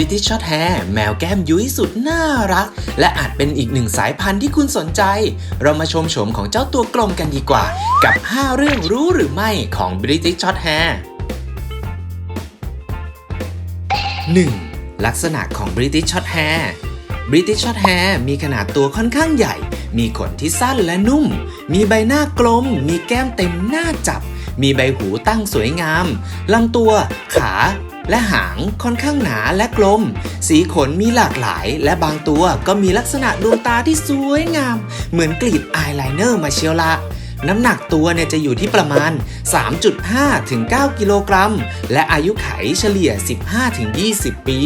British Shorthair แมวแก้มยุ้ยสุดน่ารัก และอาจเป็นอีกหนึ่งสายพันธุ์ที่คุณสนใจ เรามาชมโฉมของเจ้าตัวกลมกันดีกว่า กับ 5 เรื่องรู้หรือไม่ของ British Shorthair 1. ลักษณะของ British Shorthair British Shorthair มีขนาดตัวค่อนข้างใหญ่ มีขนที่สั้นและนุ่ม มีใบหน้ากลม มีแก้มเต็มหน้าจับ มีใบหูตั้งสวยงาม ลำตัว ขา และหางค่อนข้างหนาและกลม สีขนมีหลากหลาย และบางตัวก็มีลักษณะดวงตาที่สวยงาม เหมือนกลีบอายไลเนอร์มาเชียวละน้ำหนักตัวเนี่ยจะอยู่ที่ประมาณ 3.5 ถึง 9 กิโลกรัม และอายุไขเฉลี่ย 15 ถึง 20 ปี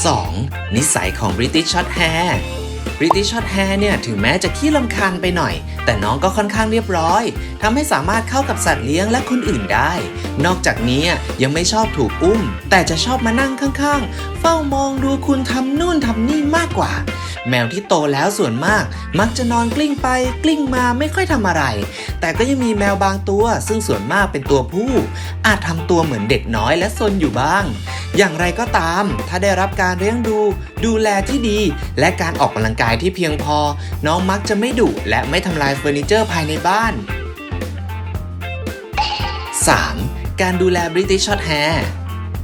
2. นิสัยของ British Shorthair British Shorthair เนี่ยถึงแม้จะขี้ลำคาญไปหน่อย แต่น้องก็ค่อนข้างเรียบร้อยทำให้สามารถเข้ากับสัตว์เลี้ยงและคนอื่นได้ นอกจากนี้ยังไม่ชอบถูกอุ้ม แต่จะชอบมานั่งข้างๆ เฝ้ามองดูคุณทำนู่นทำนี่มากกว่า แมวที่โตแล้วส่วนมาก มักจะนอนกลิ้งไปกลิ้งมาไม่ค่อยทำอะไร แต่ก็ยังมีแมวบางตัว ซึ่งส่วนมากเป็นตัวผู้ อาจทำตัวเหมือนเด็กน้อยและซนอยู่บ้าง อย่างไรก็ตาม ถ้าได้รับการเลี้ยงดู ดูแลที่ดี และการออกกำลังกายที่เพียงพอ น้องมักจะไม่ดุและไม่ทำลายเฟอร์นิเจอร์ภายในบ้าน 3. การดูแล British Shorthair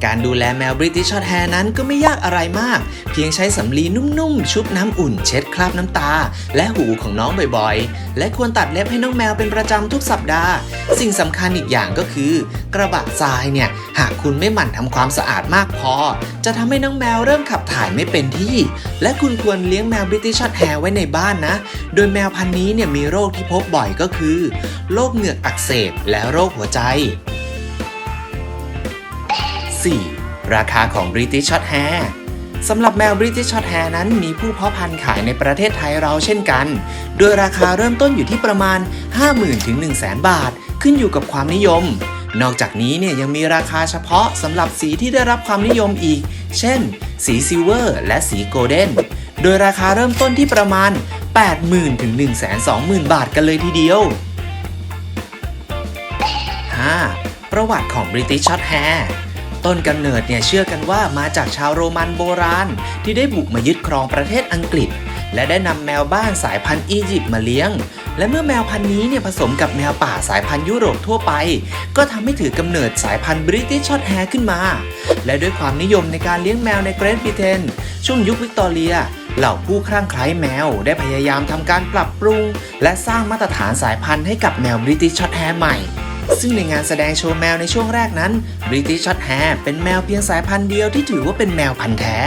การดูแลแมว British Shorthair นั้นก็ไม่ยากอะไรมาก เพียงใช้สำลีนุ่มๆ ชุบน้ำอุ่นเช็ดคราบน้ำตา และหูของน้องบ่อยๆ และควรตัดเล็บให้น้องแมวเป็นประจำทุกสัปดาห์ สิ่งสำคัญอีกอย่างก็คือ กระบะทรายเนี่ย หากคุณไม่หมั่นทำความสะอาดมากพอ จะทำให้น้องแมวเริ่มขับถ่ายไม่เป็นที่ และคุณควรเลี้ยงแมว British Shorthair ไว้ในบ้านนะ โดยแมวพันธุ์นี้เนี่ยมีโรคที่พบบ่อยก็คือโรคเหงือกอักเสบและโรคหัวใจ 4. ราคาของ British Shorthair สำหรับแมว British Shorthair นั้นมีผู้เพาะพันธุ์ขายในประเทศไทยเราเช่นกัน โดยราคาเริ่มต้นอยู่ที่ประมาณ 50,000ถึง100,000 บาท ขึ้นอยู่กับความนิยม นอกจากนี้เนี่ยยังมีราคาเฉพาะสำหรับสีที่ได้รับความนิยมอีก เช่น สีซิลเวอร์ และสีโกลเด้น โดยราคาเริ่มต้นที่ประมาณ 80,000ถึง120,000 บาทกันเลยทีเดียว 5. ประวัติของ British Shorthair ต้นกำเนิดเนี่ยเชื่อกันว่ามาจากชาวโรมันโบราณ ที่ได้บุกมายึดครองประเทศอังกฤษ และได้นำแมวบ้านสายพันธุ์อียิปต์มาเลี้ยง และเมื่อแมวพันธุ์นี้เนี่ยผสมกับแมวป่าสายพันธุ์ยุโรปทั่วไป ก็ทำให้ถือกำเนิดสายพันธุ์ British Shorthair ขึ้นมา และด้วยความนิยมในการเลี้ยงแมวในเกรทบริเตนช่วงยุควิกตอเรียเหล่าผู้คลั่งไคล้แมวได้พยายามทำการปรับปรุง และสร้างมาตรฐานสายพันธุ์ให้กับแมว British Shorthair ใหม่ ซึ่งในงานแสดงโชว์แมวในช่วงแรกนั้น British Shorthair เป็นแมวเพียงสายพันธุ์เดียวที่ถือว่าเป็นแมวพันธุ์แท้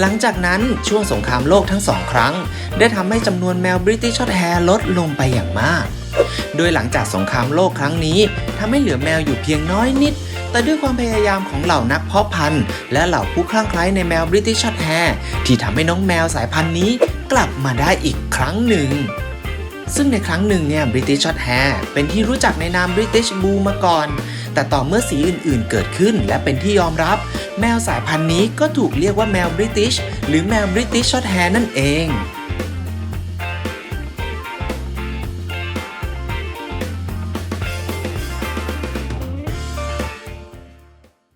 หลังจากนั้นช่วงสงครามโลกทั้งสองครั้ง ได้ทำให้จำนวนแมว British Shorthair ลดลงไปอย่างมาก โดยหลังจากสงครามโลกครั้งนี้ทำให้เหลือแมวอยู่เพียงน้อยนิด แต่ด้วยความพยายามของเหล่านักเพาะพันธุ์ และเหล่าผู้คลั่งไคล้ในแมว British Shorthair ที่ทำให้น้องแมวสายพันธุ์นี้กลับมาได้อีกครั้งหนึ่ง ซึ่งในครั้งหนึ่งเนี่ยบริติชช็อตแฮร์เป็นที่รู้จักในนามบริติชบูมาก่อน แต่ต่อเมื่อสีอื่นๆเกิดขึ้นและเป็นที่ยอมรับ แมวสายพันธุ์นี้ก็ถูกเรียกว่าแมวบริติชหรือแมวบริติชช็อตแฮร์นั่นเอง